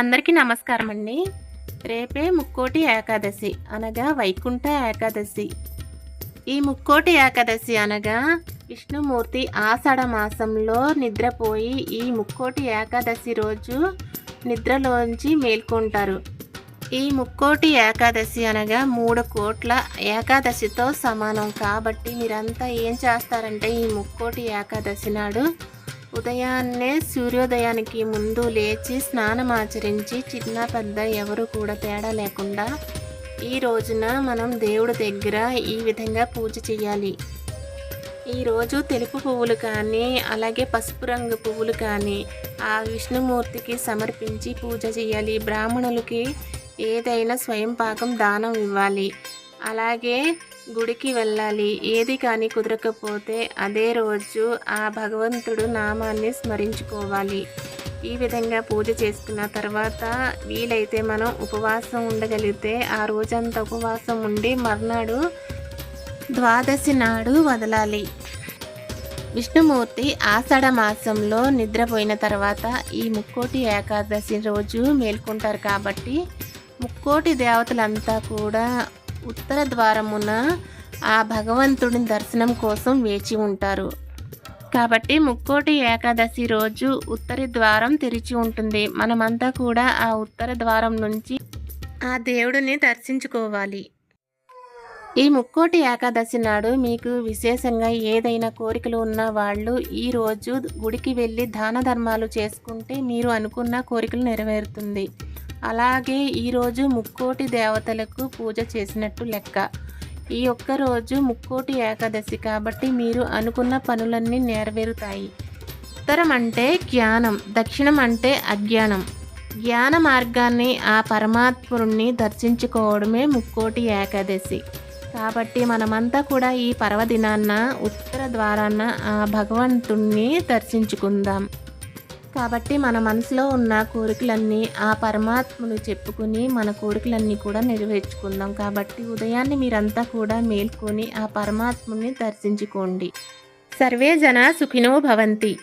అందరికీ నమస్కారం అండి రేపే ముక్కోటి ఏకాదశి అనగా వైకుంఠ ఏకాదశి. ఈ ముక్కోటి ఏకాదశి అనగా విష్ణుమూర్తి ఆషాఢ మాసంలో నిద్రపోయి ఈ ముక్కోటి ఏకాదశి రోజు నిద్రలోంచి మేల్కొంటారు. ఈ ముక్కోటి ఏకాదశి అనగా మూడు కోట్ల ఏకాదశితో సమానం. కాబట్టి మీరంతా ఏం చేస్తారంటే ఈ ముక్కోటి ఏకాదశి నాడు ఉదయాన్నే సూర్యోదయానికి ముందు లేచి స్నానం ఆచరించి చిన్న పెద్ద ఎవరు కూడా తేడా లేకుండా ఈ రోజున మనం దేవుడి దగ్గర ఈ విధంగా పూజ చేయాలి. ఈరోజు తెలుపు పువ్వులు కానీ అలాగే పసుపు రంగు పువ్వులు కానీ ఆ విష్ణుమూర్తికి సమర్పించి పూజ చేయాలి. బ్రాహ్మణులకి ఏదైనా స్వయం పాకం దానం ఇవ్వాలి. అలాగే గుడికి వెళ్ళాలి. ఏది కానీ కుదరకపోతే అదే రోజు ఆ భగవంతుడు నామాన్ని స్మరించుకోవాలి. ఈ విధంగా పూజ చేసుకున్న తర్వాత వీలైతే మనం ఉపవాసం ఉండగలిగితే ఆ రోజంతా ఉపవాసం ఉండి మర్నాడు ద్వాదశి నాడు వదలాలి. విష్ణుమూర్తి ఆషాఢ మాసంలో నిద్రపోయిన తర్వాత ఈ ముక్కోటి ఏకాదశి రోజు మేల్కొంటారు కాబట్టి ముక్కోటి దేవతలంతా కూడా ఉత్తర ద్వారమున ఆ భగవంతుడి దర్శనం కోసం వేచి ఉంటారు. కాబట్టి ముక్కోటి ఏకాదశి రోజు ఉత్తర ద్వారం తెరిచి ఉంటుంది. మనమంతా కూడా ఆ ఉత్తర ద్వారం నుంచి ఆ దేవుడిని దర్శించుకోవాలి. ఈ ముక్కోటి ఏకాదశి నాడు మీకు విశేషంగా ఏదైనా కోరికలు ఉన్న వాళ్ళు ఈ రోజు గుడికి వెళ్ళి దాన ధర్మాలు చేసుకుంటే మీరు అనుకున్న కోరికలు నెరవేరుతుంది. అలాగే ఈరోజు ముక్కోటి దేవతలకు పూజ చేసినట్టు లెక్క. ఈ ఒక్క రోజు ముక్కోటి ఏకాదశి కాబట్టి మీరు అనుకున్న పనులన్నీ నెరవేరుతాయి. ఉత్తరం అంటే జ్ఞానం దక్షిణం అంటే అజ్ఞానం. జ్ఞాన మార్గాన్ని ఆ పరమాత్ముడిని దర్శించుకోవడమే ముక్కోటి ఏకాదశి. కాబట్టి మనమంతా కూడా ఈ పర్వదినాన్న ఉత్తర ద్వారాన ఆ భగవంతుణ్ణి దర్శించుకుందాం. కాబట్టి మన మనసులో ఉన్న కోరికలన్నీ ఆ పరమాత్ముడు చెప్పుకుని మన కోరికలన్నీ కూడా నెరవేర్చుకుందాం. కాబట్టి ఉదయాన్నే మీరంతా కూడా మేల్కొని ఆ పరమాత్ముని దర్శించుకోండి. సర్వే జన సుఖినో భవంతి.